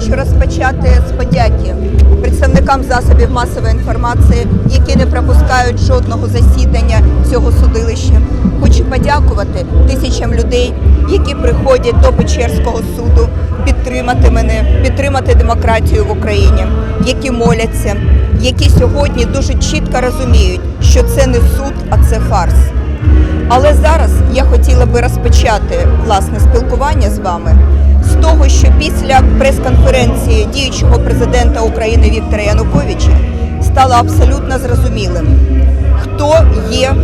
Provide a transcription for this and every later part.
хочу розпочати з подяки представникам засобів масової інформації, які не пропускають жодного засідання цього судилища. Хочу подякувати тисячам людей, які приходять до Печерського суду підтримати мене, підтримати демократію в Україні, які моляться, які сьогодні дуже чітко розуміють, що це не суд, а це фарс. Але зараз я хотіла би розпочати власне спілкування з вами того, що після прес-конференції діючого президента України Віктора Януковича стало абсолютно зрозумілим, хто є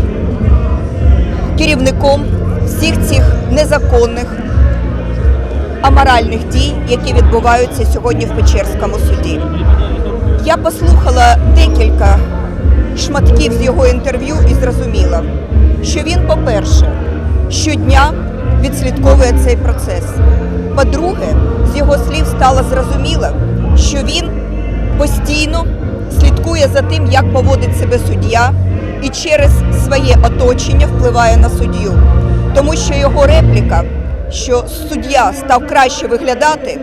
керівником всіх цих незаконних аморальних дій, які відбуваються сьогодні в Печерському суді. Я послухала декілька шматків з його інтерв'ю і зрозуміла, що він, по-перше, щодня відслідковує цей процес. По-друге, з його слів стало зрозуміло, що він постійно слідкує за тим, як поводить себе суддя, і через своє оточення впливає на суддю. Тому що його репліка, що суддя став краще виглядати,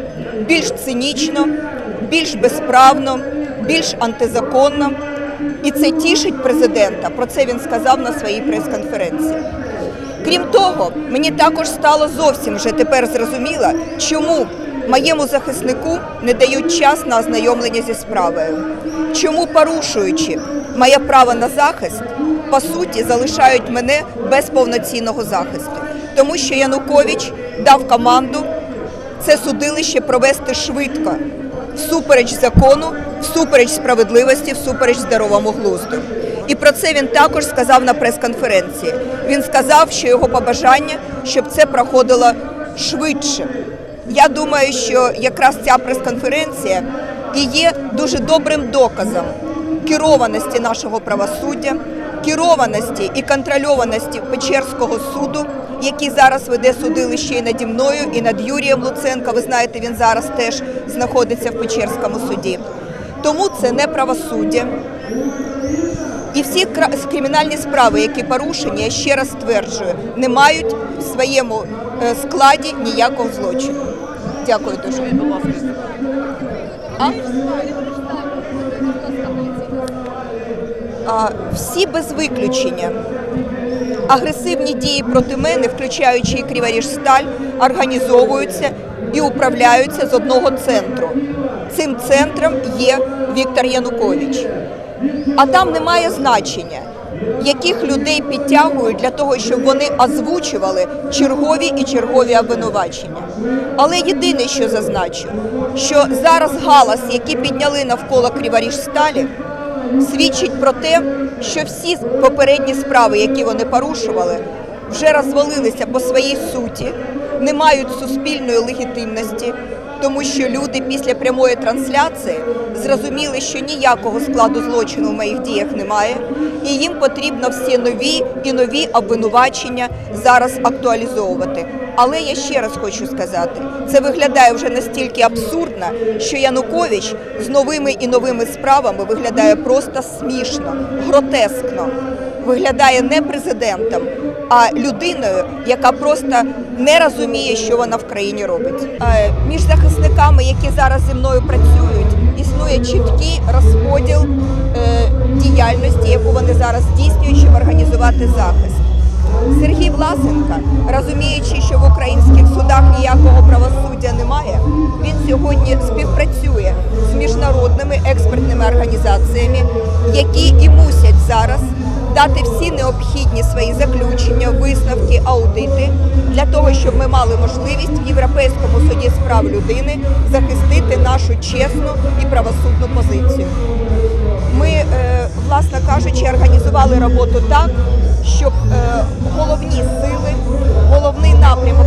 більш цинічно, більш безправно, більш антизаконно. І це тішить президента. Про це він сказав на своїй прес-конференції. Крім того, мені також стало зовсім вже тепер зрозуміло, чому моєму захиснику не дають час на ознайомлення зі справою. Чому, порушуючи моє право на захист, по суті, залишають мене без повноцінного захисту. Тому що Янукович дав команду це судилище провести швидко, всупереч закону, всупереч справедливості, всупереч здоровому глузду. І про це він також сказав на прес-конференції. Він сказав, що його побажання, щоб це проходило швидше. Я думаю, що якраз ця прес-конференція і є дуже добрим доказом керованості нашого правосуддя, керованості і контрольованості Печерського суду, який зараз веде судилище і наді мною, і над Юрієм Луценко. Ви знаєте, він зараз теж знаходиться в Печерському суді. Тому це не правосуддя. І всі кримінальні справи, які порушені, я ще раз стверджую, не мають в своєму е, складі ніякого злочину. Дякую дуже. А? А, всі без виключення. Агресивні дії проти мене, включаючи і Криворіжсталь, організовуються і управляються з одного центру. Цим центром є Віктор Янукович. А там немає значення, яких людей підтягують для того, щоб вони озвучували чергові і чергові обвинувачення. Але єдине, що зазначу, що зараз галас, який підняли навколо Криворіжсталі, свідчить про те, що всі попередні справи, які вони порушували, вже розвалилися по своїй суті, не мають суспільної легітимності, тому що люди після прямої трансляції зрозуміли, що ніякого складу злочину в моїх діях немає, і їм потрібно всі нові і нові обвинувачення зараз актуалізовувати. Але я ще раз хочу сказати, це виглядає вже настільки абсурдно, що Янукович з новими і новими справами виглядає просто смішно, гротескно. Виглядає не президентом, а людиною, яка просто не розуміє, що вона в країні робить. Між захисниками, які зараз зі мною працюють, існує чіткий розподіл е, діяльності, яку вони зараз здійснюють, щоб організувати захист. Сергій Власенко, розуміючи, що в українських судах ніякого правосуддя немає, він сьогодні співпрацює з міжнародними експертними організаціями, які і мусять зараз дати всі необхідні свої заключення, висновки, аудити для того, щоб ми мали можливість в Європейському суді з прав людини захистити нашу чесну і правосудну позицію. Ми, е, власне кажучи, організували роботу так, щоб е, головні сили, головний напрямок